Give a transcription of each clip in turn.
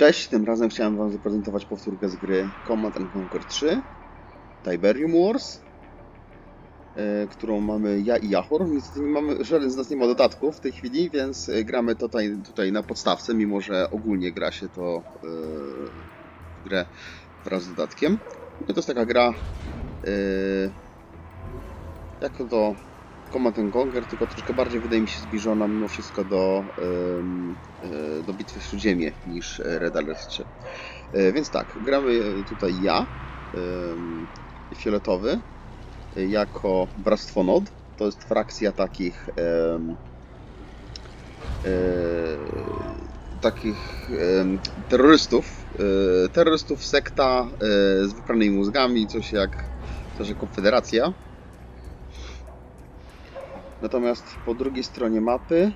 Cześć, tym razem chciałem Wam zaprezentować powtórkę z gry Command and Conquer 3 Tiberium Wars, e, którą mamy ja i Jachor. Niestety nie mamy, żaden z nas nie ma dodatków w tej chwili, więc e, gramy tutaj, tutaj na podstawce, mimo że ogólnie gra się to e, w grę wraz z dodatkiem. No to jest taka gra e, jak to Command and Conquer, tylko troszkę bardziej wydaje mi się zbliżona mimo wszystko do, e, do bitwy w Śródziemie niż e, Red Alert 3. E, Więc tak, gramy tutaj ja, fioletowy, jako Bractwo Nod. To jest frakcja takich takich terrorystów, terrorystów sekta z wypranymi mózgami, coś jak, coś jak Konfederacja. Natomiast po drugiej stronie mapy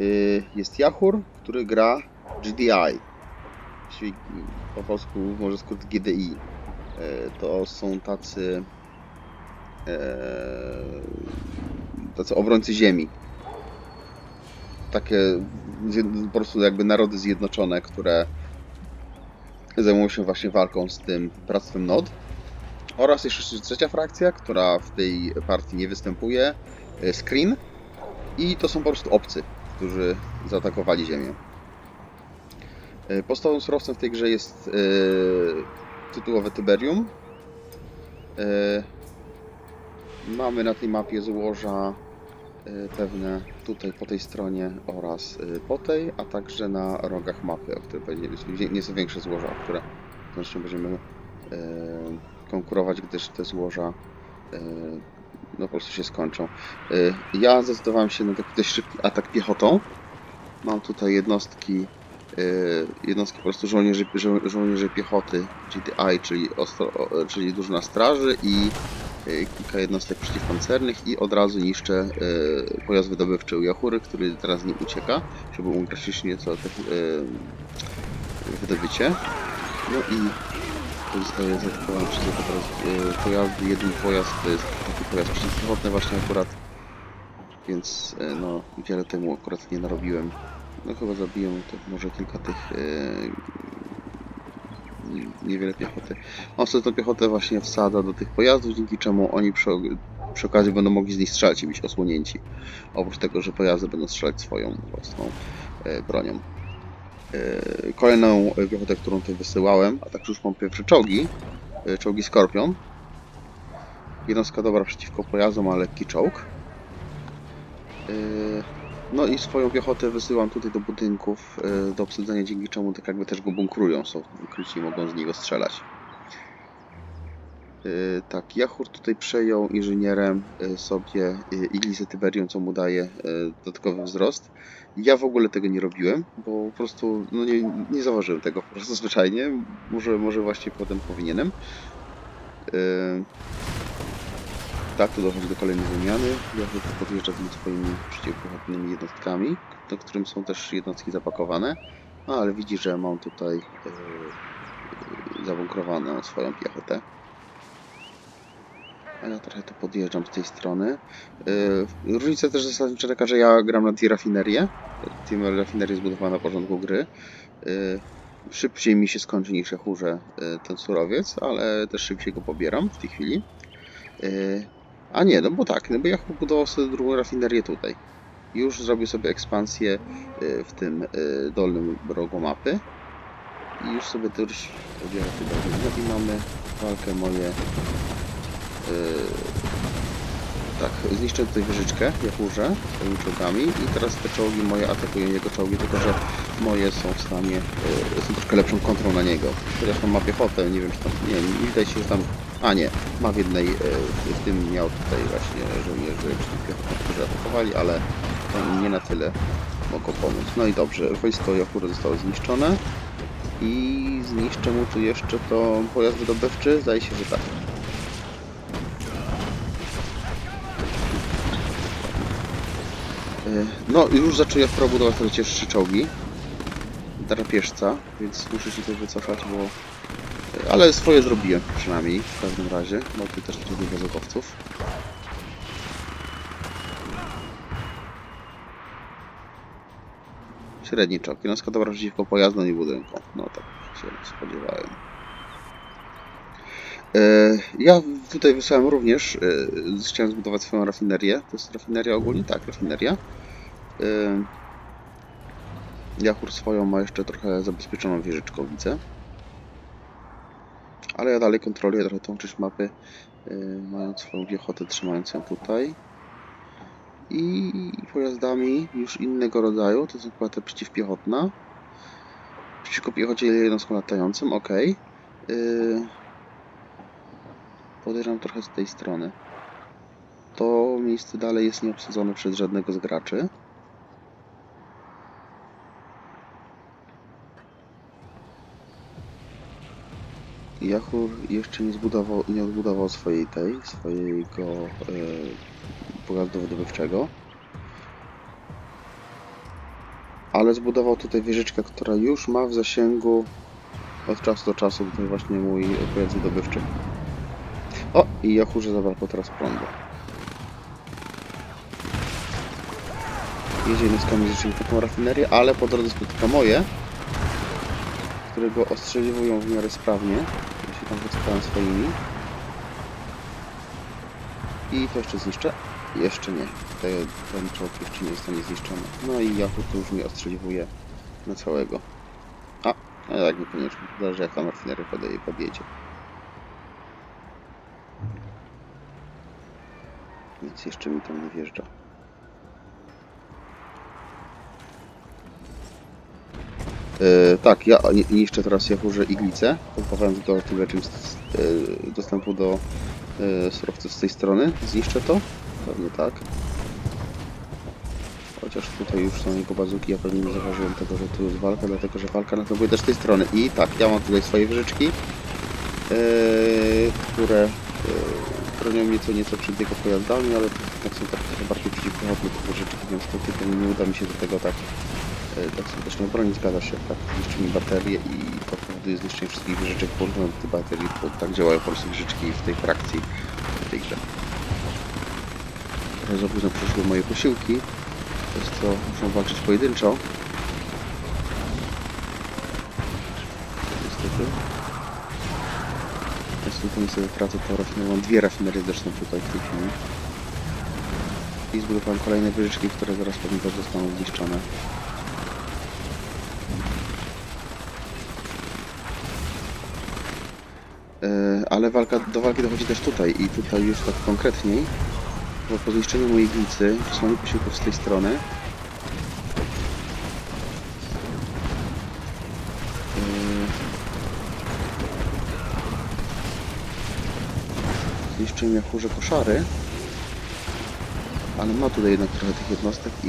y, jest Jachur, który gra GDI. Czyli po polsku może skrót GDI. Y, To są tacy e, tacy obrońcy ziemi. Takie po prostu jakby narody zjednoczone, które zajmują się właśnie walką z tym bractwem Nod. Oraz jeszcze trzecia frakcja, która w tej partii nie występuje, e, Screen. I to są po prostu obcy, którzy zaatakowali Ziemię. E, Podstawowym surowcem w tej grze jest e, tytułowe Tiberium. E, mamy na tej mapie złoża pewne tutaj po tej stronie oraz po tej, a także na rogach mapy, o których powiedzieliśmy. Nie są większe złoża, o które zresztą będziemy konkurować, gdyż te złoża e, no po prostu się skończą. E, Ja zdecydowałem się na taki dość szybki atak piechotą. Mam tutaj jednostki, e, jednostki po prostu żołnierzy, żo- żołnierzy piechoty GDI, czyli, ostro, czyli drużyna straży i kilka jednostek przeciwpancernych i od razu niszczę pojazd wydobywczy Jachury, który teraz z nim ucieka, żeby ugrać nieco te, e, wydobycie. No i zostaje zaatakowany przez jako teraz e, pojazdy. Jeden pojazd to jest taki pojazd przeciwpiechotny właśnie akurat. Więc e, no wiele temu akurat nie narobiłem. No chyba zabiłem to może kilka tych e, nie- niewiele piechoty. On sobie tą piechotę właśnie wsadza do tych pojazdów, dzięki czemu oni przy, przy okazji będą mogli z nich strzelać i być osłonięci. Oprócz tego, że pojazdy będą strzelać swoją własną e, bronią. E, Kolejną piechotę, którą tutaj wysyłałem, a także już mam pierwsze czołgi, e, czołgi Skorpion. Jednostka dobra przeciwko pojazdom, ale lekki czołg. E, No i swoją piechotę wysyłam tutaj do budynków do obsadzenia, dzięki czemu tak jakby też go bunkrują, są ukryci i mogą z niego strzelać. Tak, Jachur tutaj przejął inżynierem sobie Iglisę Tiberium, co mu daje dodatkowy wzrost. Ja w ogóle tego nie robiłem, bo po prostu no nie, nie zauważyłem tego po prostu zwyczajnie. Może, może właśnie potem powinienem. Yy... Tak, tu dochodzi do kolejnej wymiany. Ja tylko podjeżdża tymi swoimi przeciwpiechotnymi jednostkami, do którym są też jednostki zapakowane. No, ale widzi, że mam tutaj yy, zabunkrowaną swoją piechotę. Ja trochę tu podjeżdżam z tej strony. Yy, różnica też zasadnicza taka, że ja gram na T-Rafinerię. Team Rafineria jest zbudowana na porządku gry. Yy, Szybciej mi się skończy niż ja churzę yy, ten surowiec, ale też szybciej go pobieram w tej chwili. A nie, no bo tak, no bo ja budował sobie drugą rafinerię tutaj. Już zrobił sobie ekspansję w tym dolnym rogu mapy. I już sobie też pobiera tutaj. No i mamy walkę moje tak, zniszczę tutaj wieżyczkę, Jachurze, swoimi czołgami i teraz te czołgi moje atakują jego czołgi, tylko że moje są w stanie, yy, są troszkę lepszą kontrą na niego. Zresztą ma piechotę, nie wiem czy tam, nie, nie widać się, że tam, a nie, ma w jednej, yy, w tym miał tutaj właśnie żołnierzy przeciwpiechotnych, którzy atakowali, ale to nie na tyle mogą pomóc. No i dobrze, wojsko Jachura zostało zniszczone i zniszczę mu tu jeszcze to pojazd wydobywczy, zdaje się, że tak. No, już zaczął Jaskra budować te trzy czołgi. Drapieżca, więc muszę się tutaj wycofać, bo... y, Ale swoje zrobiłem przynajmniej, w każdym razie. Mam tutaj też trochę gazowców. Średni czołg. Jednostka dobra przeciwko pojazdom i budynkom. No tak się spodziewałem. E, Ja tutaj wysłałem również, e, chciałem zbudować swoją rafinerię. To jest rafineria ogólnie? Tak, rafineria. E, Jachur swoją ma jeszcze trochę zabezpieczoną wieżyczką, widzę. Ale ja dalej kontroluję trochę tą część mapy, e, mając swoją piechotę, trzymając ją tutaj. I pojazdami już innego rodzaju, to chyba te przeciwpiechotna. Przeciwko piechocie jednostkom latającym, ok. Yy... Podejrzewam trochę z tej strony. To miejsce dalej jest nieobsadzone przez żadnego z graczy. Jachur jeszcze nie zbudował, nie odbudował swojej tej, swojego yy, pojazdu wydobywczego. Ale zbudował tutaj wieżyczkę, która już ma w zasięgu od czasu do czasu tutaj właśnie mój pojazd wydobywczy. O! I Jachurze zabrakło teraz prądu. Jedzie jednostkami zniszczyli taką rafinerię, ale po drodze spotyka moje, które go ostrzeliwują w miarę sprawnie. Ja tam wycofałem swoimi. I to jeszcze zniszczę. Jeszcze nie. Ten, ten czołg jeszcze nie zostanie zniszczony. No i Yahoo tu już mnie ostrzeliwuje na całego. A, no tak, niekoniecznie. Zależy jak tam rafineria podje- podjedzie. Więc jeszcze mi tam nie wjeżdża. E, tak, ja ni- niszczę teraz Yahurze iglicę, pozbawiając go tyle czymś e, dostępu do e, surowców z tej strony. Zniszczę to? Pewnie tak. Chociaż tutaj już są jego bazuki, ja pewnie nie zauważyłem tego, że tu jest walka, dlatego że walka następuje też z tej strony. I tak, ja mam tutaj swoje wyżyczki, e, które e, chronią mnie co nieco przed jego pojazdami, ale tak są tak trochę bardziej przeciwpochodne te wyżyczki, więc to tylko nie uda mi się do tego tak, e, tak skutecznie obronić. Zgadza się, tak, zniszczy mi baterię i to powoduje zniszczenie wszystkich wyżyczek połączonych do baterii, bo tak działają po prostu w tej frakcji, w tej grze. Trochę za późno przyszły moje posiłki, przez co muszą walczyć pojedynczo. Niestety. Niestety niestety tracę tą rafinerię. Mam dwie rafinerie zresztą tutaj w tej chwili. I zbudowałem kolejne wyżyczki, które zaraz pewnie też zostaną zniszczone. Ale walka, do walki dochodzi też tutaj i tutaj już tak konkretniej, bo po zniszczeniu mojej glicy, wysłaniu posiłków z tej strony, Yy, zniszczyłem Jachurze koszary, ale ma tutaj jednak trochę tych jednostek i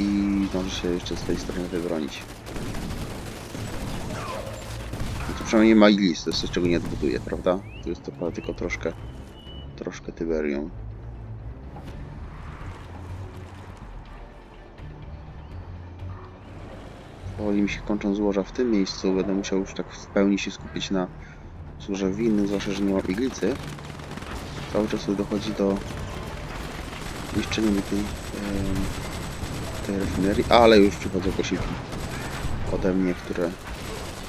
może się jeszcze z tej strony wybronić. Przynajmniej ma iglis, to jest coś czego nie odbuduje, prawda? To jest to tylko troszkę, troszkę Tyberium. Powoli mi się kończą złoża w tym miejscu, będę musiał już tak w pełni się skupić na złoże winnym, zwłaszcza, że nie iglicy. Cały czas dochodzi do niszczenia tej, tej rafinerii, ale już przychodzą posiłki ode mnie, które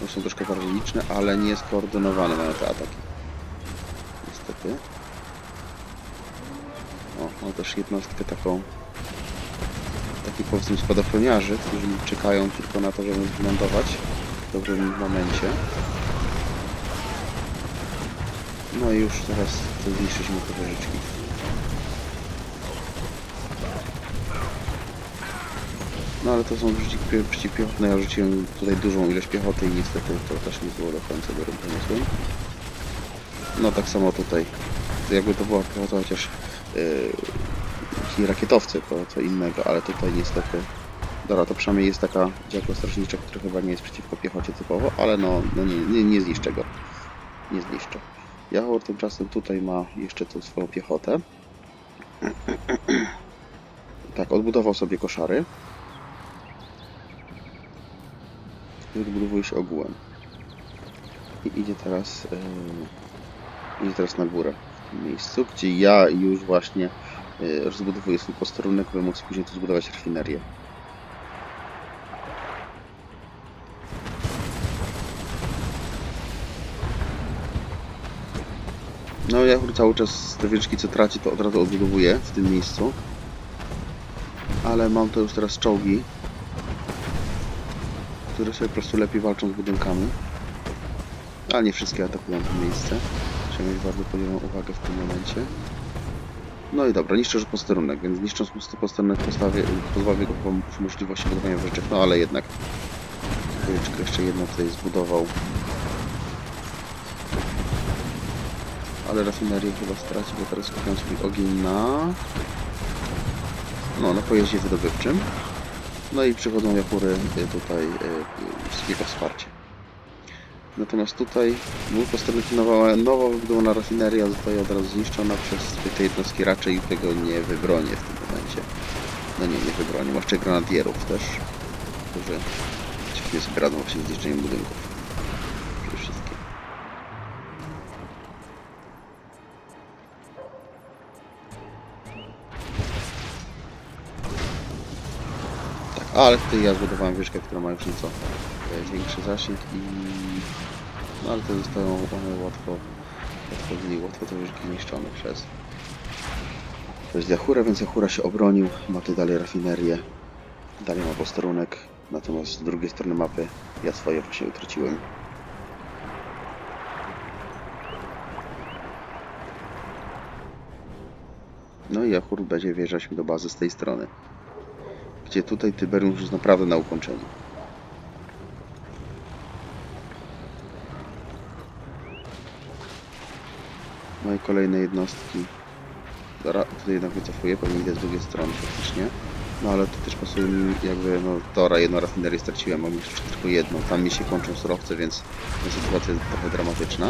no, są troszkę bardziej liczne, ale nie skoordynowane mają te ataki. Niestety. O, mam też jednostkę taką takich powiedzmy spadochroniarzy, którzy czekają tylko na to, żeby wylądować w dobrym momencie. No i już teraz zniszczyliśmy te wieżyczki. No ale to są przeciwpiechotne, ja rzuciłem tutaj dużą ilość piechoty i niestety to też nie było do końca dobrym pomysłem. No tak samo tutaj. Jakby to była piechota chociaż yy, rakietowcy, to co innego, ale tutaj niestety Dobra, to przynajmniej jest taka działko strażnicza, która chyba nie jest przeciwko piechocie typowo, ale no, no nie, nie, nie zniszczę go. Nie zniszczę. Jachor tymczasem tutaj ma jeszcze tą swoją piechotę. Tak, odbudował sobie koszary. i odbudowuje się ogółem. I idzie teraz, yy, idzie teraz na górę w tym miejscu, gdzie ja już właśnie yy, rozbudowuję swój posterunek, by móc później tu zbudować rafinerię. No ja cały czas te wieczki co traci to od razu odbudowuję w tym miejscu. Ale mam to już teraz czołgi, które sobie po prostu lepiej walczą z budynkami. Ale nie wszystkie atakują to miejsce. Trzeba mieć bardzo podjętą uwagę w tym momencie. No i dobra, niszczę już posterunek, więc niszcząc pusty posterunek postawię, pozbawię go możliwości budowania wieżyczek, no ale jednak wieżyczkę jeszcze jedną tutaj zbudował. Ale rafinerię chyba straci, bo teraz skupiam swój ogień na... No, na pojeździe wydobywczym. No i przychodzą jakury y, tutaj y, y, z jego wsparcie. Natomiast tutaj posterunek nowa, nowo wybudowana rafineria zostaje od razu zniszczona przez te jednostki, raczej tego nie wybronię w tym momencie. No nie, nie wybronię. Jeszcze granadierów też, którzy świetnie sobie radzą właśnie z zniszczeniem budynków. Przede ale tutaj ja zbudowałem wieżkę, która ma już nieco e, większy zasięg i... No ale to zostają one łatwo, łatwo, mniej łatwo te wieżki niszczone przez... Przez Jachura, więc Jachura się obronił, ma tutaj dalej rafinerię, dalej ma posterunek, natomiast z drugiej strony mapy ja swoje właśnie utraciłem. No i Jachur będzie wjeżdżać mi do bazy z tej strony. Gdzie tutaj Tyberium już jest naprawdę na ukończeniu. No i kolejne jednostki. Dobra, tutaj jednak wycofuję, pewnie idę z drugiej strony faktycznie. No ale to też pasuje mi jakby, no Tora, jedną rafinerię straciłem, mam jeszcze tylko jedną. Tam mi się kończą surowce, więc ta sytuacja jest trochę dramatyczna.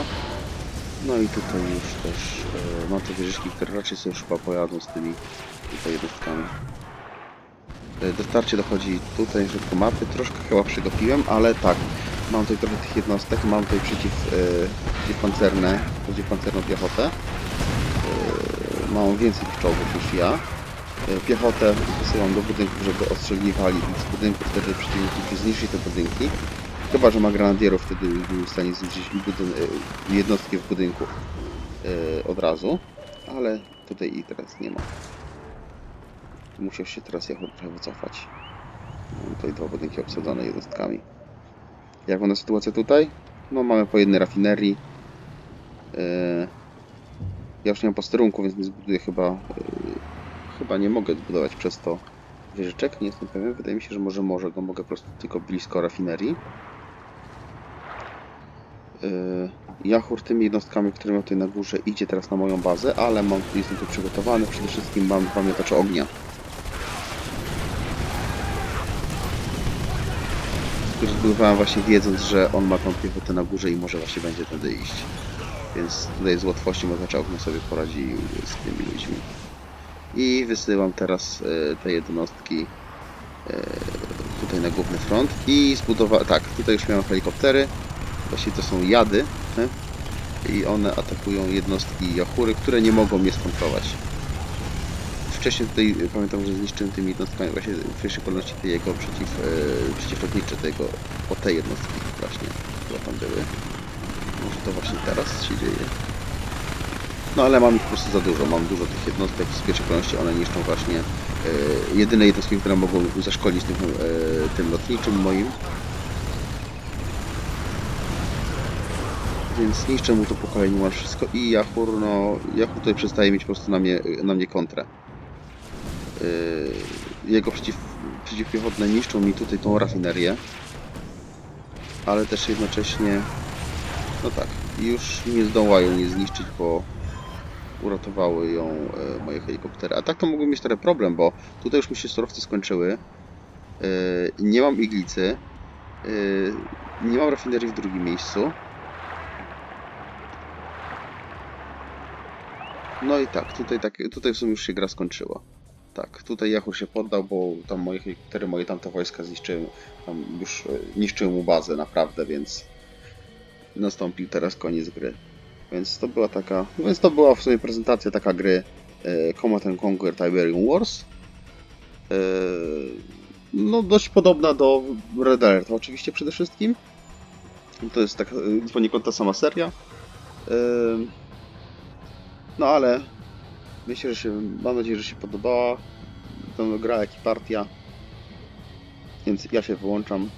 No i tutaj już też e, mam te wieżyczki, które raczej sobie już chyba pojadą z tymi tutaj jednostkami. E, Dotarcie dochodzi tutaj środku mapy, troszkę chyba przegapiłem, ale tak, mam tutaj trochę tych jednostek, mam tutaj przeciw, e, przeciwpancerne, przeciwpancerną piechotę. E, mam więcej tych czołgów niż ja. E, Piechotę wysyłam do budynków, żeby ostrzeliwali z budynków, wtedy przeciwnik zniszczy te budynki. Chyba, że ma granadierów, wtedy był w stanie zniszczyć jednostki w budynku e, od razu, ale tutaj i teraz nie ma. Musiał się teraz Yahoo trochę wycofać. Mam tutaj dwa budynki obsadzone jednostkami. Jak wygląda sytuacja tutaj? No mamy po jednej rafinerii. E, Ja już nie mam posterunku, więc nie zbuduję chyba... e, Chyba nie mogę zbudować przez to wieżyczek, nie jestem pewien. Wydaje mi się, że może może go mogę po prostu tylko blisko rafinerii. Yy, Jachur tymi jednostkami, które mam tutaj na górze idzie teraz na moją bazę, ale mam, jestem tu przygotowany. Przede wszystkim mam dwa miotacze ognia. Zbudowałem właśnie wiedząc, że on ma tą piechotę na górze i może właśnie będzie tędy iść. Więc tutaj z łatwością ognia sobie poradził z tymi ludźmi. I wysyłam teraz e, te jednostki e, tutaj na główny front i zbudowa... tak, tutaj już miałem helikoptery Właśnie to są jady i one atakują jednostki Jachury, które nie mogą mnie skontrować. Wcześniej tutaj e, pamiętam, że zniszczyłem tymi jednostkami właśnie w pierwszej kolejności te jego przeciw, e, przeciwlotnicze tego, o te jednostki właśnie, które tam były. Może to właśnie teraz się dzieje. No ale mam ich po prostu za dużo, mam dużo tych jednostek, w pierwszej kolejności one niszczą właśnie e, jedyne jednostki, które mogą zaszkodzić tym, e, tym lotniczym moim. Więc niszczę mu to po kolei wszystko i Jachur, no, Jachur tutaj przestaje mieć po prostu na mnie, na mnie kontrę. Yy, jego przeciw, przeciwpiechotne niszczą mi tutaj tą rafinerię, ale też jednocześnie, no tak, już nie zdołają mnie zniszczyć, bo uratowały ją e, moje helikoptery. A tak to mógłbym mieć trochę problem, bo tutaj już mi się surowce skończyły, yy, nie mam iglicy, yy, nie mam rafinerii w drugim miejscu, No i tak, tutaj, tak, tutaj w sumie już się gra skończyła. Tak, tutaj Yahoo się poddał, bo tam moje helikoptery, moje tamte wojska zniszczyły, tam już e, niszczyły mu bazę naprawdę, więc nastąpił teraz koniec gry. Więc to była taka, więc to była w sumie prezentacja taka gry e, Command and Conquer Tiberium Wars. E, no dość podobna do Red Alert oczywiście przede wszystkim. To jest tak e, poniekąd ta sama seria. E, No ale myślę, że się, mam nadzieję, że się podobała ta gra, jak i partia. Więc ja się wyłączam.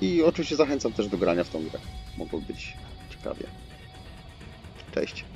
I oczywiście zachęcam też do grania w tą grę. Mogło być ciekawie. Cześć.